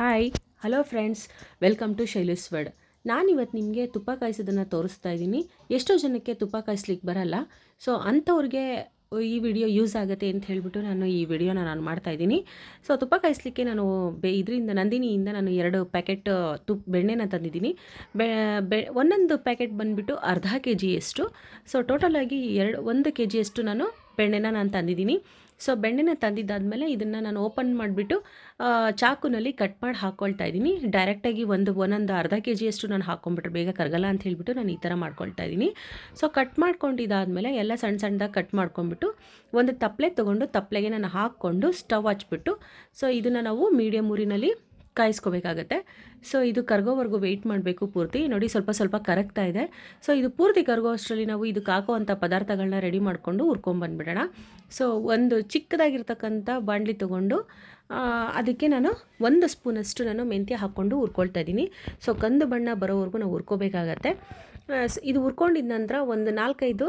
Hi hello friends welcome to Shailesh word ನಾನಿವತ್ತು ನಿಮಗೆ ತುಪ್ಪ ಕಾಯಿಸೋದನ್ನು ತೋರಿಸ್ತಾ ಇದ್ದೀನಿ. ಎಷ್ಟೋ ಜನಕ್ಕೆ ತುಪ್ಪ ಕಾಯಿಸ್ಲಿಕ್ಕೆ ಬರಲ್ಲ. ಸೊ ಅಂಥವ್ರಿಗೆ ಈ ವಿಡಿಯೋ ಯೂಸ್ ಆಗುತ್ತೆ ಅಂತ ಹೇಳಿಬಿಟ್ಟು ನಾನು ಈ ವಿಡಿಯೋನ ನಾನು ಮಾಡ್ತಾ ಇದ್ದೀನಿ. ಸೊ ತುಪ್ಪ ಕಾಯಿಸ್ಲಿಕ್ಕೆ ನಾನು ಬೆ ಇದರಿಂದ, ನಂದಿನಿಯಿಂದ ನಾನು ಎರಡು ಪ್ಯಾಕೆಟ್ ತುಪ್ಪ ಬೆಣ್ಣೆನ ತಂದಿದ್ದೀನಿ. ಬೆ ಬೆ ಒಂದೊಂದು ಪ್ಯಾಕೆಟ್ ಬಂದುಬಿಟ್ಟು ಅರ್ಧ ಕೆ ಜಿಯಷ್ಟು ಸೊ ಟೋಟಲಾಗಿ ಎರಡು ಒಂದು ಕೆ ಜಿಯಷ್ಟು ನಾನು ಬೆಣ್ಣೆನ ನಾನು ತಂದಿದ್ದೀನಿ. ಸೊ ಬೆಣ್ಣೆನ ತಂದಿದ್ದಾದಮೇಲೆ ಇದನ್ನು ನಾನು ಓಪನ್ ಮಾಡಿಬಿಟ್ಟು ಚಾಕುನಲ್ಲಿ ಕಟ್ ಮಾಡಿ ಹಾಕ್ಕೊಳ್ತಾ ಇದ್ದೀನಿ. ಡೈರೆಕ್ಟಾಗಿ ಒಂದು, ಒಂದೊಂದು ಅರ್ಧ ಕೆ ಜಿಯಷ್ಟು ನಾನು ಹಾಕ್ಕೊಂಬಿಟ್ರೆ ಬೇಗ ಕರಗಲ್ಲ ಅಂತ ಹೇಳಿಬಿಟ್ಟು ನಾನು ಈ ಥರ ಮಾಡ್ಕೊಳ್ತಾ ಇದ್ದೀನಿ. ಸೊ ಕಟ್ ಮಾಡ್ಕೊಂಡಿದ್ದಾದಮೇಲೆ ಎಲ್ಲ ಸಣ್ಣ ಸಣ್ಣದಾಗಿ ಕಟ್ ಮಾಡ್ಕೊಂಡ್ಬಿಟ್ಟು, ಒಂದು ತಪ್ಪಲೆ ತೊಗೊಂಡು ತಪ್ಪಲೆಗೆ ನಾನು ಹಾಕ್ಕೊಂಡು ಸ್ಟವ್ ಹಚ್ಬಿಟ್ಟು ಸೊ ಇದನ್ನು ನಾವು ಮೀಡಿಯಮ್ ಊರಿನಲ್ಲಿ ಕಾಯಿಸ್ಕೋಬೇಕಾಗತ್ತೆ. ಸೊ ಇದು ಕರ್ಗೋವರೆಗೂ ವೆಯ್ಟ್ ಮಾಡಬೇಕು ಪೂರ್ತಿ. ನೋಡಿ, ಸ್ವಲ್ಪ ಸ್ವಲ್ಪ ಕರಗ್ತಾ ಇದೆ. ಸೊ ಇದು ಪೂರ್ತಿ ಕರಗೋ ಅಷ್ಟರಲ್ಲಿ ನಾವು ಇದಕ್ಕೆ ಹಾಕುವಂಥ ಪದಾರ್ಥಗಳನ್ನ ರೆಡಿ ಮಾಡಿಕೊಂಡು ಹುರ್ಕೊಂಬಂದ್ಬಿಡೋಣ ಸೊ ಒಂದು ಚಿಕ್ಕದಾಗಿರ್ತಕ್ಕಂಥ ಬಾಣಲಿ ತೊಗೊಂಡು ಅದಕ್ಕೆ ನಾನು ಒಂದು ಸ್ಪೂನಷ್ಟು ನಾನು ಮೆಂತ್ಯ ಹಾಕ್ಕೊಂಡು ಹುರ್ಕೊಳ್ತಾ ಇದ್ದೀನಿ. ಸೊ ಕಂದು ಬಣ್ಣ ಬರೋವರೆಗೂ ನಾವು ಹುರ್ಕೋಬೇಕಾಗತ್ತೆ. ಇದು ಹುರ್ಕೊಂಡಿದ ನಂತರ ಒಂದು ನಾಲ್ಕೈದು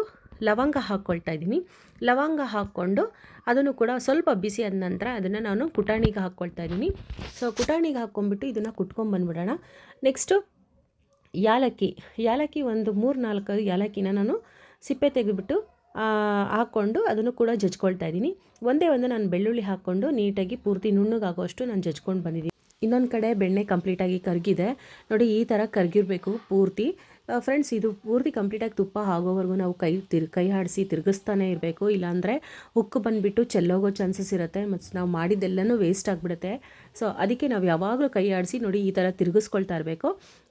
ಲವಂಗ ಹಾಕ್ಕೊಳ್ತಾ ಇದ್ದೀನಿ. ಲವಂಗ ಹಾಕ್ಕೊಂಡು ಅದನ್ನು ಕೂಡ ಸ್ವಲ್ಪ ಬಿಸಿ ಆದ ನಂತರ ಅದನ್ನು ನಾನು ಕುಟಾಣಿಗೆ ಹಾಕ್ಕೊಳ್ತಾ ಇದ್ದೀನಿ. ಸೊ ಕುಟಾಣಿಗೆ ಹಾಕ್ಕೊಂಡ್ಬಿಟ್ಟು ಇದನ್ನು ಕುಟ್ಕೊಂಬಂದ್ಬಿಡೋಣ ನೆಕ್ಸ್ಟು ಯಾಲಕ್ಕಿ. ಯಾಲಕ್ಕಿ ಒಂದು ಮೂರು ನಾಲ್ಕು ಯಾಲಕ್ಕಿನ ನಾನು ಸಿಪ್ಪೆ ತೆಗೆದುಬಿಟ್ಟು ಹಾಕ್ಕೊಂಡು ಅದನ್ನು ಕೂಡ ಜಜ್ಕೊಳ್ತಾ ಇದ್ದೀನಿ. ಒಂದೇ ಒಂದು ನಾನು ಬೆಳ್ಳುಳ್ಳಿ ಹಾಕ್ಕೊಂಡು ನೀಟಾಗಿ ಪೂರ್ತಿ ನುಣ್ಣಗಾಗುವಷ್ಟು ನಾನು ಜಜ್ಕೊಂಡು ಬಂದಿದ್ದೀನಿ. ಇನ್ನೊಂದು ಕಡೆ ಬೆಣ್ಣೆ ಕಂಪ್ಲೀಟಾಗಿ ಕರಗಿದೆ. ನೋಡಿ, ಈ ಥರ ಕರಗಿರಬೇಕು ಪೂರ್ತಿ. ಫ್ರೆಂಡ್ಸ್ ಇದು ಪೂರ್ತಿ ಕಂಪ್ಲೀಟಾಗಿ ತುಪ್ಪ ಆಗೋವರೆಗೂ ನಾವು ಕೈ ತಿರ್, ಕೈ ಆಡಿಸಿ ತಿರುಗಿಸ್ತಾನೆ ಇರಬೇಕು. ಇಲ್ಲಾಂದರೆ ಉಕ್ಕು ಬಂದುಬಿಟ್ಟು ಚೆಲ್ಲೋಗೋ ಚಾನ್ಸಸ್ ಇರುತ್ತೆ. ಮತ್ತು ನಾವು ಮಾಡಿದ್ದೆಲ್ಲನೂ ವೇಸ್ಟ್ ಆಗಿಬಿಡುತ್ತೆ. ಸೊ ಅದಕ್ಕೆ ನಾವು ಯಾವಾಗಲೂ ಕೈ ಆಡಿಸಿ ನೋಡಿ ಈ ಥರ ತಿರುಗಿಸ್ಕೊಳ್ತಾ ಇರಬೇಕು.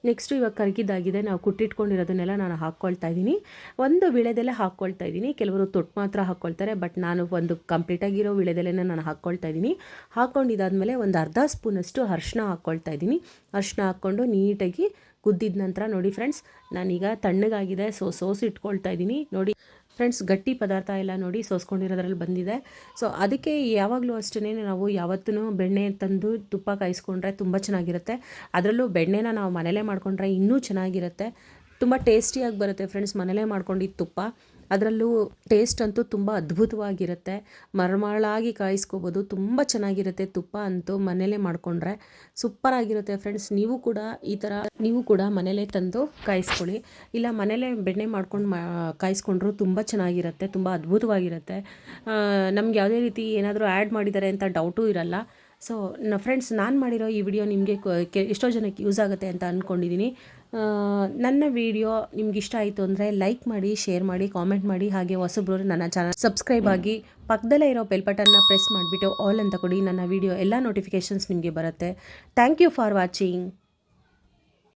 ನೆಕ್ಸ್ಟು ಇವಾಗ ಕರಗಿದ್ದಾಗಿದೆ. ನಾವು ಕುಟ್ಟಿಟ್ಕೊಂಡಿರೋದನ್ನೆಲ್ಲ ನಾನು ಹಾಕ್ಕೊಳ್ತಾ ಇದ್ದೀನಿ. ಒಂದು ವಿಳೆದೆಲೆ ಹಾಕ್ಕೊಳ್ತಾ ಇದ್ದೀನಿ. ಕೆಲವರು ತೊಟ್ಟು ಮಾತ್ರ ಹಾಕ್ಕೊಳ್ತಾರೆ. ಬಟ್ ನಾನು ಒಂದು ಕಂಪ್ಲೀಟಾಗಿರೋ ವಿಳೆದೆಲೆನ ನಾನು ಹಾಕ್ಕೊಳ್ತಾ ಇದ್ದೀನಿ. ಹಾಕ್ಕೊಂಡಿದ್ದಾದಮೇಲೆ ಒಂದು ಅರ್ಧ ಸ್ಪೂನಷ್ಟು ಅರ್ಶಿನ ಹಾಕ್ಕೊಳ್ತಾ ಇದ್ದೀನಿ. ಅರ್ಶಿನ ಹಾಕ್ಕೊಂಡು ನೀಟಾಗಿ ಕುದ್ದಿದ ನಂತರ ನೋಡಿ ಫ್ರೆಂಡ್ಸ್ ನಾನೀಗ ತಣ್ಣಗಾಗಿದೆ ಸೊ ಸೋಸಿ ಇಟ್ಕೊಳ್ತಾ ಇದ್ದೀನಿ. ನೋಡಿ ಫ್ರೆಂಡ್ಸ್ ಗಟ್ಟಿ ಪದಾರ್ಥ ಎಲ್ಲ ನೋಡಿ ಸೋಸ್ಕೊಂಡಿರೋದ್ರಲ್ಲಿ ಬಂದಿದೆ. ಸೊ ಅದಕ್ಕೆ ಯಾವಾಗಲೂ ಅಷ್ಟೇ ನಾವು ಯಾವತ್ತೂ ಬೆಣ್ಣೆ ತಂದು ತುಪ್ಪ ಕಾಯಿಸ್ಕೊಂಡ್ರೆ ತುಂಬ ಚೆನ್ನಾಗಿರುತ್ತೆ. ಅದರಲ್ಲೂ ಬೆಣ್ಣೆನ ನಾವು ಮನೇಲೇ ಮಾಡ್ಕೊಂಡ್ರೆ ಇನ್ನೂ ಚೆನ್ನಾಗಿರುತ್ತೆ. ತುಂಬ ಟೇಸ್ಟಿಯಾಗಿ ಬರುತ್ತೆ ಫ್ರೆಂಡ್ಸ್ ಮನೇಲೇ ಮಾಡ್ಕೊಂಡಿದ್ದು ತುಪ್ಪ. ಅದರಲ್ಲೂ ಟೇಸ್ಟ್ ಅಂತೂ ತುಂಬ ಅದ್ಭುತವಾಗಿರುತ್ತೆ. ಮರಮಳಾಗಿ ಕಾಯಿಸ್ಕೋಬೋದು, ತುಂಬ ಚೆನ್ನಾಗಿರುತ್ತೆ ತುಪ್ಪ ಅಂತೂ ಮನೇಲೇ ಮಾಡಿಕೊಂಡ್ರೆ. ಸೂಪರಾಗಿರುತ್ತೆ ಫ್ರೆಂಡ್ಸ್ ನೀವು ಕೂಡ ಈ ಥರ ನೀವು ಕೂಡ ಮನೇಲೇ ತಂದು ಕಾಯಿಸ್ಕೊಳ್ಳಿ. ಇಲ್ಲ ಮನೇಲೇ ಬೆಣ್ಣೆ ಮಾಡ್ಕೊಂಡು ಮಾ, ಕಾಯಿಸ್ಕೊಂಡ್ರು ತುಂಬ ಚೆನ್ನಾಗಿರುತ್ತೆ, ತುಂಬ ಅದ್ಭುತವಾಗಿರುತ್ತೆ. ನಮ್ಗೆ ಯಾವುದೇ ರೀತಿ ಏನಾದರೂ ಆ್ಯಡ್ ಮಾಡಿದ್ದಾರೆ ಅಂತ ಡೌಟೂ ಇರಲ್ಲ. ಸೊ ನ ಫ್ರೆಂಡ್ಸ್ ನಾನು ಮಾಡಿರೋ ಈ ವಿಡಿಯೋ ನಿಮಗೆ ಎಷ್ಟೋ ಜನಕ್ಕೆ ಯೂಸ್ ಆಗುತ್ತೆ ಅಂತ ಅಂದ್ಕೊಂಡಿದ್ದೀನಿ ನನ್ನ ವಿಡಿಯೋ ನಿಮ್ಗೆ ಇಷ್ಟ ಆಯಿತು ಅಂದರೆ ಲೈಕ್ ಮಾಡಿ ಶೇರ್ ಮಾಡಿ ಕಾಮೆಂಟ್ ಮಾಡಿ ಹಾಗೆ ಹೊಸಬ್ರು ನನ್ನ ಚಾನಲ್ ಸಬ್ಸ್ಕ್ರೈಬ್ ಆಗಿ ಪಕ್ಕದಲ್ಲೇ ಇರೋ ಬೆಲ್ ಬಟನ್ನ ಪ್ರೆಸ್ ಮಾಡಿಬಿಟ್ಟು ಆಲ್ ಅಂತ ಕೊಡಿ. ನನ್ನ ವಿಡಿಯೋ ಎಲ್ಲ ನೋಟಿಫಿಕೇಷನ್ಸ್ ನಿಮಗೆ ಬರುತ್ತೆ. Thank you for watching